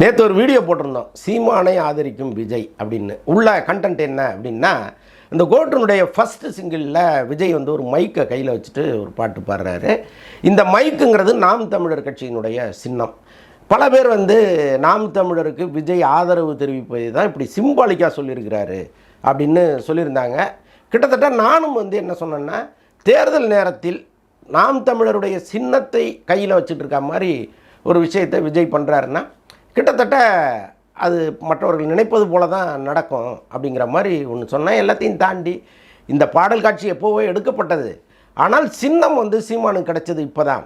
நேற்று ஒரு வீடியோ போட்டிருந்தோம். சீமானை ஆதரிக்கும் விஜய் அப்படின்னு. உள்ள கண்டென்ட் என்ன அப்படின்னா இந்த கோட்டனுடைய ஃபஸ்ட்டு சிங்கிளில் விஜய் வந்து ஒரு மைக்கை கையில் வச்சுட்டு ஒரு பாட்டு பாடுறாரு. இந்த மைக்குங்கிறது நாம் தமிழர் கட்சியினுடைய சின்னம். பல பேர் வந்து நாம் தமிழருக்கு விஜய் ஆதரவு தெரிவிப்பதை தான் இப்படி சிம்பாலிக்காக சொல்லியிருக்கிறாரு அப்படின்னு சொல்லியிருந்தாங்க. கிட்டத்தட்ட நானும் வந்து என்ன சொன்னேன்னா தேர்தல் நேரத்தில் நாம் தமிழருடைய சின்னத்தை கையில் வச்சுட்டு இருக்க மாதிரி ஒரு விஷயத்தை விஜய் பண்ணுறாருன்னா கிட்டத்தட்ட அது மற்றவர்கள் நினைப்பது போல தான் நடக்கும் அப்படிங்கிற மாதிரி ஒன்று சொன்னேன் எல்லாத்தையும் தாண்டி இந்த பாடல் காட்சி எப்போவோ எடுக்கப்பட்டது. ஆனால் சின்னம் வந்து சீமானுக்கு கிடைச்சது இப்போ தான்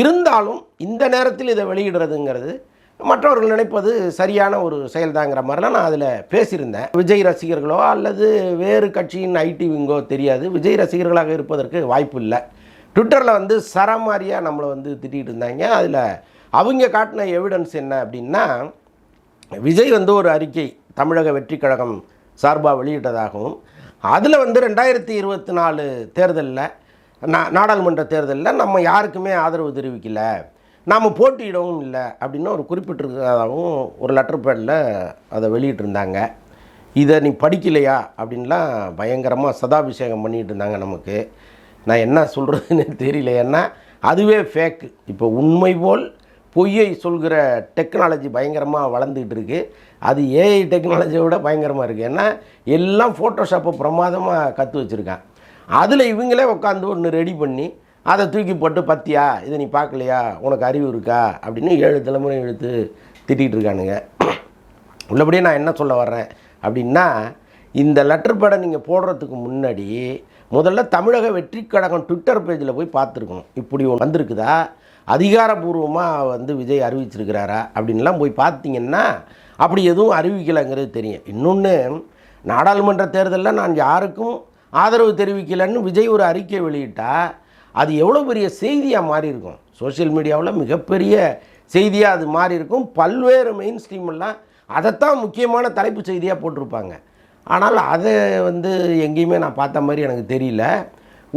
இருந்தாலும் இந்த நேரத்தில் இதை வெளியிடுறதுங்கிறது மற்றவர்கள் நினைப்பது சரியான ஒரு செயல்தாங்கிற மாதிரிலாம் நான் அதில் பேசியிருந்தேன். விஜய் ரசிகர்களோ அல்லது வேறு கட்சியின் ஐடி விங்கோ தெரியாது. விஜய் ரசிகர்களாக இருப்பதற்கு வாய்ப்பு இல்லை. ட்விட்டரில் வந்து சரமாரியாக நம்மளை வந்து திட்டிகிட்டு இருந்தாங்க. அதில் அவங்க காட்டின எவிடன்ஸ் என்ன அப்படின்னா விஜய் வந்து ஒரு அறிக்கை தமிழக வெற்றி கழகம் சார்பாக வெளியிட்டதாகவும் அதில் வந்து ரெண்டாயிரத்தி இருபத்தி நாலு தேர்தலில் நா நாடாளுமன்ற தேர்தலில் நம்ம யாருக்குமே ஆதரவு தெரிவிக்கலை நாம் போட்டியிடவும் இல்லை அப்படின்னு ஒரு குறிப்பிட்டிருக்கிறதாகவும் ஒரு லெட்டர் பேடில் அதை வெளியிட்டிருந்தாங்க. இதை நீ படிக்கலையா அப்படின்லாம் பயங்கரமாக சதாபிஷேகம் பண்ணிகிட்டு இருந்தாங்க நமக்கு. நான் என்ன சொல்கிறதுன்னு தெரியல ஏன்னா அதுவே ஃபேக்கு இப்போ உண்மை போல் பொய்யை சொல்கிற டெக்னாலஜி பயங்கரமாக வளர்ந்துக்கிட்டு இருக்குது அது ஏஐ டெக்னாலஜியை விட பயங்கரமாக இருக்குது ஏன்னா எல்லாம் ஃபோட்டோஷாப்பை பிரமாதமாக கற்று வச்சுருக்கான். அதில் இவங்களே உட்காந்து ஒன்று ரெடி பண்ணி அதை தூக்கி போட்டு பத்தியா இதை நீ பார்க்கலையா? உனக்கு அறிவு இருக்கா? அப்படின்னு ஏழு தலைமுறை எடுத்து திட்டிகிட்டு இருக்கானுங்க. உள்ளபடியே நான் என்ன சொல்ல வர்றேன் அப்படின்னா இந்த லெட்டர் பேடை நீங்கள் போடுறதுக்கு முன்னாடி முதல்ல தமிழக வெற்றி கழகம் ட்விட்டர் பேஜில் போய் பார்த்துருக்கணும். இப்படி ஒன்று வந்திருக்குதா? அதிகாரபூர்வமாக வந்து விஜய் அறிவிச்சிருக்கிறாரா அப்படின்லாம் போய் பார்த்தீங்கன்னா அப்படி எதுவும் அறிவிக்கலைங்கிறது தெரியும். இன்னொன்று நாடாளுமன்ற தேர்தலில் நான் யாருக்கும் ஆதரவு தெரிவிக்கலைன்னு விஜய் ஒரு அறிக்கை வெளியிட்டால் அது எவ்வளோ பெரிய செய்தியாக மாறி இருக்கும். சோஷியல் மீடியாவில் மிகப்பெரிய செய்தியாக அது மாறி இருக்கும். பல்வேறு மெயின் ஸ்ட்ரீமெல்லாம் அதைத்தான் முக்கியமான தலைப்பு செய்தியாக போட்டிருப்பாங்க. ஆனால் அதை வந்து எங்கேயுமே நான் பார்த்த மாதிரி எனக்கு தெரியல.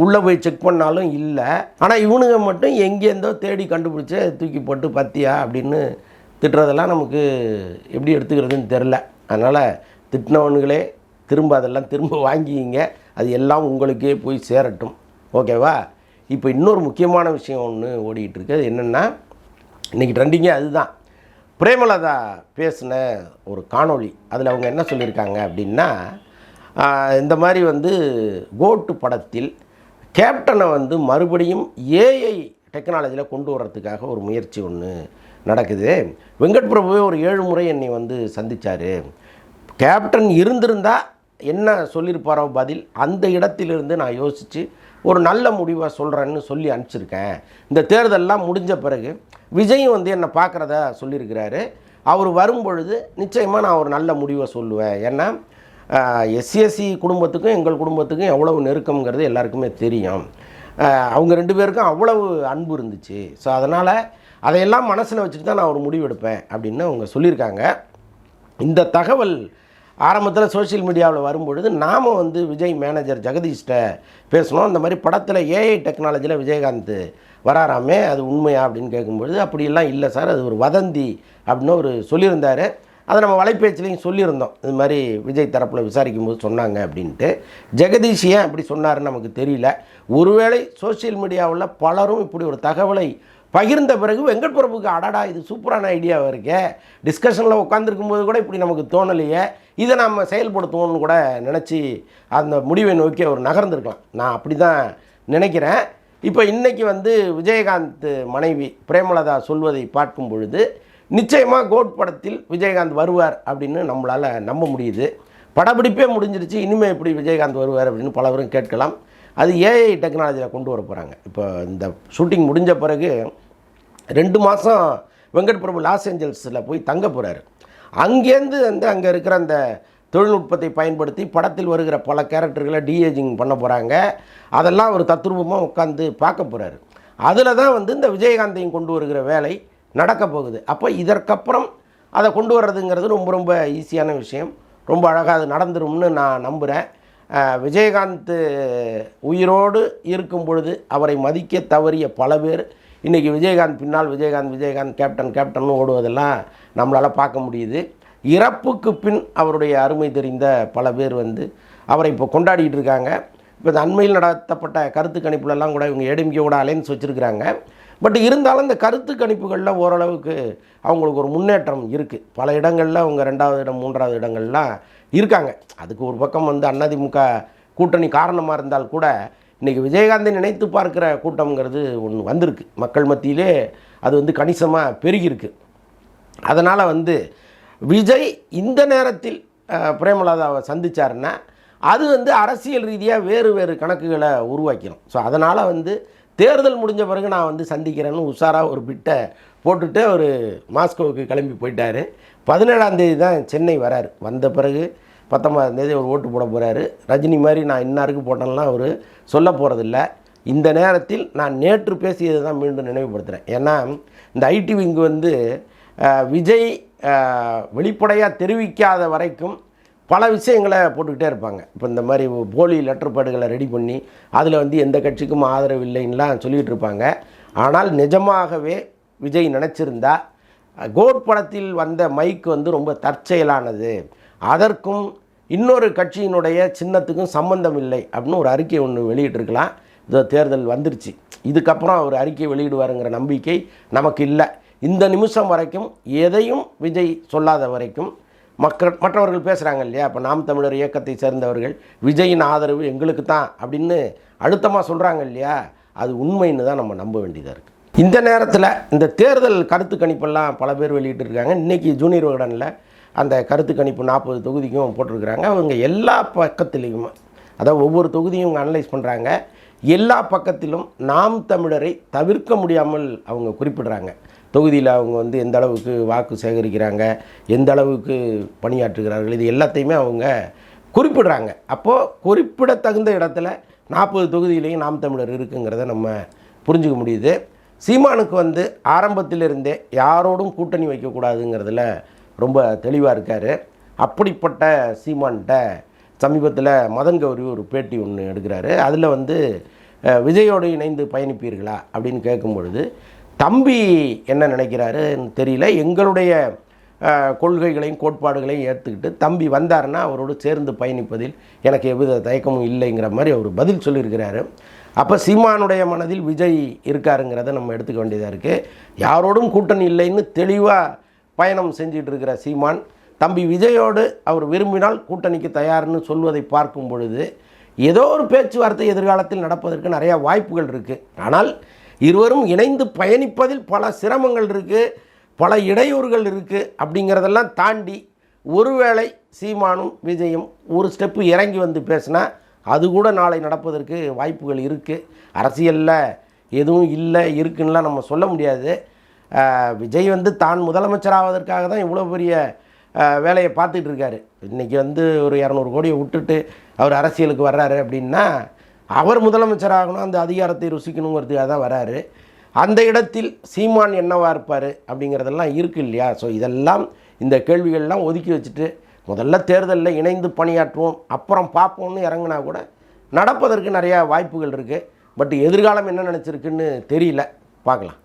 உள்ளே போய் செக் பண்ணாலும் இல்லை. ஆனால் இவனுங்க மட்டும் எங்கேருந்தோ தேடி கண்டுபிடிச்சி தூக்கி போட்டு பத்தியா? அப்படின்னு திட்டுறதெல்லாம் நமக்கு எப்படி எடுத்துக்கிறதுன்னு தெரில. அதனால் திட்டினவனுங்களே திரும்ப அதெல்லாம் திரும்ப வாங்கிக்கிங்க. அது எல்லாம் உங்களுக்கே போய் சேரட்டும். ஓகேவா? இப்போ இன்னொரு முக்கியமான விஷயம் ஒன்று ஓடிக்கிட்டு இருக்கு அது என்னென்னா இன்றைக்கி ட்ரெண்டிங்கே அதுதான். பிரேமலதா பேசின ஒரு காணொளி. அதில் அவங்க என்ன சொல்லியிருக்காங்க அப்படின்னா இந்த மாதிரி வந்து கோட்டு படத்தில் கேப்டனை வந்து மறுபடியும் ஏஐ டெக்னாலஜியில் கொண்டு வர்றதுக்காக ஒரு முயற்சி ஒன்று நடக்குது. வெங்கட் பிரபுவே ஒரு ஏழு முறை என்னை வந்து சந்திச்சார். கேப்டன் இருந்திருந்தால் என்ன சொல்லியிருப்பாரோ பதில் அந்த இடத்திலிருந்து நான் யோசித்து ஒரு நல்ல முடிவை சொல்கிறேன்னு சொல்லி அனுப்பிச்சிருக்கேன். இந்த தேர்தலெலாம் முடிஞ்ச பிறகு விஜயும் வந்து என்னை பார்க்குறதா சொல்லியிருக்கிறாரு. அவர் வரும்பொழுது நிச்சயமாக நான் ஒரு நல்ல முடிவை சொல்லுவேன். ஏன்னா எஸ்சிஎஸ்சி குடும்பத்துக்கும் எங்கள் குடும்பத்துக்கும் எவ்வளவு நெருக்கம்ங்கிறது எல்லாருக்குமே தெரியும். அவங்க ரெண்டு பேருக்கும் அவ்வளவு அன்பு இருந்துச்சு. ஸோ அதனால் அதையெல்லாம் மனசில் வச்சுட்டு தான் நான் ஒரு முடிவு எடுப்பேன் அப்படின்னு அவங்க சொல்லியிருக்காங்க. இந்த தகவல் ஆரம்பத்தில் சோஷியல் மீடியாவில் வரும்பொழுது நாம் வந்து விஜய் மேனேஜர் ஜெகதீஷ்ட பேசணும் இந்த மாதிரி படத்தில் ஏஐ டெக்னாலஜியில் விஜயகாந்த் வராராமே அது உண்மையா அப்படின்னு கேட்கும்பொழுது அப்படியெல்லாம் இல்லை சார் அது ஒரு வதந்தி அப்படின்னு ஒரு சொல்லியிருந்தார். அதை நம்ம வலைப்பேச்சிலையும் சொல்லியிருந்தோம். இது மாதிரி விஜய் தரப்பில் விசாரிக்கும் போது சொன்னாங்க அப்படின்ட்டு. ஜெகதீஷ் ஏன் அப்படி சொன்னார்ன்னு நமக்கு தெரியல. ஒருவேளை சோஷியல் மீடியாவில் பலரும் இப்படி ஒரு தகவலை பகிர்ந்த பிறகு வெங்கட் பிரபுக்கு அடடா இது சூப்பரான ஐடியாவாக இருக்கே. டிஸ்கஷனில் உட்காந்துருக்கும் போது கூட இப்படி நமக்கு தோணலையே. இதை நம்ம செயல்படுத்துவோம்னு கூட நினச்சி அந்த முடிவை நோக்கி அவர் நகர்ந்துருக்கலாம். நான் அப்படி தான் நினைக்கிறேன். இப்போ இன்றைக்கி வந்து விஜயகாந்த் மனைவி பிரேமலதா சொல்வதை பார்க்கும் பொழுது நிச்சயமாக கோட் படத்தில் விஜயகாந்த் வருவார் அப்படின்னு நம்மளால் நம்ப முடியுது. படப்பிடிப்பே முடிஞ்சிருச்சு இனிமேல் எப்படி விஜயகாந்த் வருவார் அப்படின்னு பலவரும் கேட்கலாம். அது ஏஐ டெக்னாலஜியில் கொண்டு வர போகிறாங்க இப்போ இந்த ஷூட்டிங் முடிஞ்ச பிறகு ரெண்டு மாதம் வெங்கட் பிரபு லாஸ் ஏஞ்சல்ஸில் போய் தங்க போகிறாரு அங்கேருந்து வந்து அங்கே இருக்கிற அந்த தொழில்நுட்பத்தை பயன்படுத்தி படத்தில் வருகிற பல கேரக்டர்களை டிஏஜிங் பண்ண போகிறாங்க அதெல்லாம் ஒரு தத்ரூபமாக உட்காந்து பார்க்க போகிறாரு அதில் தான் வந்து இந்த விஜயகாந்தையும் கொண்டு வருகிற வேலை நடக்க போகுது அப்போ இதற்கப்புறம் அதை கொண்டு வர்றதுங்கிறது ரொம்ப ரொம்ப ஈஸியான விஷயம். ரொம்ப அழகாக அது நடந்துரும்னு நான் நம்புகிறேன் விஜயகாந்த் உயிரோடு இருக்கும் பொழுது அவரை மதிக்க தவறிய பல பேர் இன்றைக்கி விஜயகாந்த் பின்னால் விஜயகாந்த் விஜயகாந்த் கேப்டன் கேப்டன் ஓடுவதெல்லாம் நம்மளால் பார்க்க முடியுது. இறப்புக்கு பின் அவருடைய அருமை தெரிந்த பல பேர் வந்து அவரை இப்போ கொண்டாடிட்டு இருக்காங்க. இப்போ அண்மையில் நடத்தப்பட்ட கருத்து கணிப்புலலாம் கூட இவங்க ஏடிஎம்கேவோட அலைன்ஸ் வச்சுருக்கிறாங்க. பட் இருந்தாலும் இந்த கருத்து கணிப்புகளில் ஓரளவுக்கு அவங்களுக்கு ஒரு முன்னேற்றம் இருக்குது பல இடங்களில் அவங்க ரெண்டாவது இடம் மூன்றாவது இடங்கள்லாம் இருக்காங்க. அதுக்கு ஒரு பக்கம் வந்து அதிமுக கூட்டணி காரணமாக இருந்தால் கூட இன்றைக்கி விஜயகாந்தை நினைத்து பார்க்குற கூட்டம்ங்கிறது ஒன்று வந்திருக்கு. மக்கள் மத்தியிலே அது வந்து கணிசமாக பெருகியிருக்கு. அதனால் வந்து விஜய் இந்த நேரத்தில் பிரேமலதாவை சந்திச்சாருன்னா அது வந்து அரசியல் ரீதியாக வேறு வேறு கணக்குகளை உருவாக்கிடும் ஸோ அதனால் வந்து தேர்தல் முடிஞ்ச பிறகு நான் வந்து சந்திக்கிறேன்னு உஷாராக ஒரு பிட்டை போட்டுட்டு அவர் மாஸ்கோவுக்கு கிளம்பி போயிட்டார். பதினேழாம் தேதி தான் சென்னை வரார். வந்த பிறகு பத்தொன்பதாம் தேதி அவர் ஓட்டு போட போகிறாரு ரஜினி மாதிரி நான் இன்னாருக்கு போட்டேன்லாம் அவர் சொல்ல போகிறதில்ல இந்த நேரத்தில் நான் நேற்று பேசியதை தான் மீண்டும் நினைவுபடுத்துகிறேன் ஏன்னா இந்த ஐடி விங்கு வந்து விஜய் வெளிப்படையாக தெரிவிக்காத வரைக்கும் பல விஷயங்களை போட்டுக்கிட்டே இருப்பாங்க. இப்போ இந்த மாதிரி போலி லெட்டர் பேடுகளை ரெடி பண்ணி அதில் வந்து எந்த கட்சிக்கும் ஆதரவு இல்லைன்னுலாம் சொல்லிகிட்டு இருப்பாங்க. ஆனால் நிஜமாகவே விஜய் நினச்சிருந்தா கோட் படத்தில் வந்த மைக் வந்து ரொம்ப தற்செயலானது. அதற்கும் இன்னொரு கட்சியினுடைய சின்னத்துக்கும் சம்பந்தம் இல்லை அப்படின்னு ஒரு அறிக்கை ஒன்று வெளியிட்டிருக்கலாம். இந்த தேர்தல் வந்துருச்சு. இதுக்கப்புறம் அவர் அறிக்கை வெளியிடுவாருங்கிற நம்பிக்கை நமக்கு இல்லை. இந்த நிமிஷம் வரைக்கும் எதையும் விஜய் சொல்லாத வரைக்கும் மக்கள் மற்றவர்கள் பேசுகிறாங்க இல்லையா? இப்போ நாம் தமிழர் இயக்கத்தை சேர்ந்தவர்கள் விஜயின் ஆதரவு எங்களுக்கு தான் அப்படின்னு அழுத்தமாக சொல்கிறாங்க இல்லையா? அது உண்மைன்னு தான் நம்ம நம்ப வேண்டியதாக இருக்குது இந்த நேரத்தில் இந்த தேர்தல் கருத்து கணிப்பெல்லாம் பல பேர் வெளியிட்டிருக்காங்க. இன்றைக்கி ஜூனியர் விகடனில் அந்த கருத்து கணிப்பு நாற்பது தொகுதிக்கும் போட்டிருக்கிறாங்க. அவங்க எல்லா பக்கத்திலையும் அதாவது ஒவ்வொரு தொகுதியும் இவங்க அனலைஸ் பண்ணுறாங்க எல்லா பக்கத்திலும் நாம் தமிழரை தவிர்க்க முடியாமல் அவங்க குறிப்பிடுறாங்க. தொகுதியில் அவங்க வந்து எந்த அளவுக்கு வாக்கு சேகரிக்கிறாங்க எந்த அளவுக்கு பணியாற்றுகிறார்கள் இது எல்லாத்தையுமே அவங்க குறிப்பிடுறாங்க. அப்போது குறிப்பிடத்தகுந்த இடத்துல நாற்பது தொகுதியிலையும் நாம் தமிழர் இருக்குங்கிறத நம்ம புரிஞ்சுக்க முடியுது. சீமானுக்கு வந்து ஆரம்பத்திலிருந்தே யாரோடும் கூட்டணி வைக்கக்கூடாதுங்கிறதுல ரொம்ப தெளிவாக இருக்கார். அப்படிப்பட்ட சீமான்கிட்ட சமீபத்தில் மதன் கௌரி ஒரு பேட்டி ஒன்று எடுக்கிறாரு. அதில் வந்து விஜயோடு இணைந்து பயணிப்பீர்களா அப்படின்னு கேட்கும் பொழுது தம்பி என்ன நினைக்கிறாருன்னு தெரியல. எங்களுடைய கொள்கைகளையும் கோட்பாடுகளையும் ஏற்றுக்கிட்டு தம்பி வந்தாருன்னா அவரோடு சேர்ந்து பயணிப்பதில் எனக்கு எவ்வித தயக்கமும் இல்லைங்கிற மாதிரி அவர் பதில் சொல்லியிருக்கிறாரு. அப்போ சீமானுடைய மனதில் விஜய் இருக்காருங்கிறத நம்ம எடுத்துக்க வேண்டியதாக இருக்குது யாரோடும் கூட்டணி இல்லைன்னு தெளிவாக பயணம் செஞ்சிட்டு இருக்கிற சீமான் தம்பி விஜயோடு அவர் விரும்பினால் கூட்டணிக்கு தயார்னு சொல்வதை பார்க்கும் பொழுது ஏதோ ஒரு பேச்சுவார்த்தை எதிர்காலத்தில் நடப்பதற்கு நிறையா வாய்ப்புகள் இருக்குது ஆனால் இருவரும் இணைந்து பயணிப்பதில் பல சிரமங்கள் இருக்குது பல இடையூறுகள் இருக்குது அப்படிங்கிறதெல்லாம் தாண்டி ஒருவேளை சீமானும் விஜயும் ஒரு ஸ்டெப்பு இறங்கி வந்து பேசினா அது கூட நாளை நடப்பதற்கு வாய்ப்புகள் இருக்குது அரசியலில் எதுவும் இல்லை இருக்குன்னுலாம் நம்ம சொல்ல முடியாது. விஜய் வந்து தான் முதலமைச்சராவதற்காக தான் இவ்வளோ பெரிய வேலையை பார்த்துட்டு இருக்காரு. இன்றைக்கி வந்து ஒரு இரநூறு கோடியை விட்டுட்டு அவர் அரசியலுக்கு வர்றாரு அப்படின்னா அவர் முதலமைச்சராகணும் அந்த அதிகாரத்தை ருசிக்கணுங்கிறதுக்காக தான் வராரு. அந்த இடத்தில் சீமான் என்னவா இருப்பார் அப்படிங்கிறதெல்லாம் இருக்குது இல்லையா? ஸோ இதெல்லாம் இந்த கேள்விகள்லாம் ஒதுக்கி வச்சுட்டு முதல்ல தேர்தலில் இணைந்து பணியாற்றுவோம் அப்புறம் பார்ப்போம்னு இறங்குனா கூட நடப்பதற்கு நிறையா வாய்ப்புகள் இருக்குது பட் எதிர்காலம் என்ன நினச்சிருக்குன்னு தெரியல. பார்க்கலாம்.